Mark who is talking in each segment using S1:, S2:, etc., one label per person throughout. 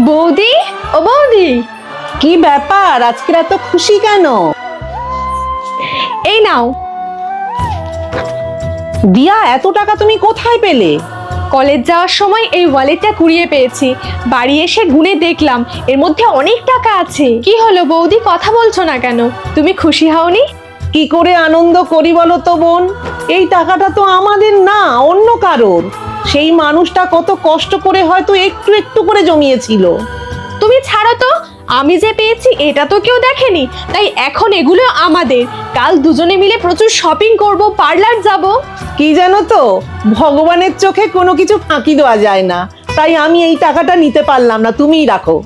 S1: বৌদি? ও বৌদি
S2: কি ব্যাপার? আজকে এত খুশি কেন?
S1: এই নাও।
S2: দিয়া এত টাকা তুমি কোথায় পেলে?
S1: কলেজ যাওয়ার সময় এই ওয়ালেটটা কুড়িয়ে পেয়েছি। বাড়ি এসে গুনে দেখলাম এর মধ্যে অনেক টাকা আছে। কি হলো বৌদি? কথা বলছো না কেন? তুমি খুশি হওনি?
S2: কি করে আনন্দ করি বলো তো বোন? এই টাকাটা তো আমাদের না। কারোর সেই মানুষটা কত কষ্ট করে হয়তো একটু একটু করে জমিয়েছিল।
S1: তুমি ছাড়ো তো আমি যে পেয়েছি এটা তো কেউ দেখেনি। তাই এখন এগুলো আমাদের। কাল দুজনে মিলে প্রচুর শপিং করব পার্লার যাব।
S2: কি জানো তো ভগবানের চোখে কোনো কিছু ফাঁকি দেওয়া যায় না। তাই আমি এই টাকাটা নিতে পারলাম না তুমিই রাখো।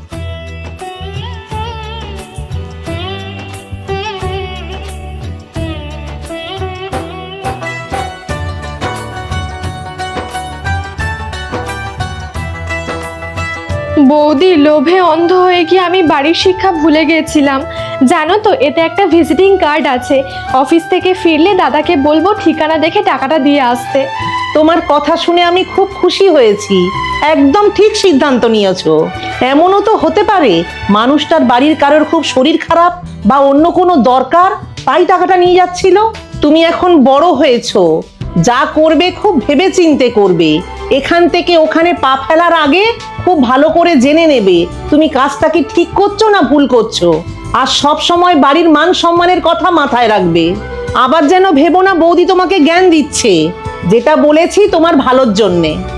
S1: বৌদি, লোভে অন্ধ হয়ে গিয়ে আমি বাড়ির শিক্ষা ভুলে গেছিলাম জানো তো, এতে একটা ভিজিটিং কার্ড আছে। অফিস থেকে ফিরলে দাদাকে বলব ঠিকানা দেখে টাকাটা দিয়ে আসতে।
S2: তোমার কথা শুনে আমি খুব খুশি হয়েছি। একদম ঠিক সিদ্ধান্ত নিয়েছো। এমনও তো হতে পারে, মানুষটার বাড়ির কারোর খুব শরীর খারাপ বা অন্য কোনো দরকার, তাই টাকাটা নিয়ে যাচ্ছিল। তুমি এখন বড় হয়েছো। যা করবে খুব ভেবে চিনতে করবে। এখান থেকে ওখানে পা ফেলার আগে খুব ভালো করে জেনে নেবে তুমি কাজটা কি ঠিক করছ না ভুল করছ। আর সব সময় বাড়ির মান সম্মানের কথা মাথায় রাখবে। আবার যেন ভেবো না বৌদি তোমাকে জ্ঞান দিচ্ছে। যেটা বলেছি তোমার ভালোর জন্যে।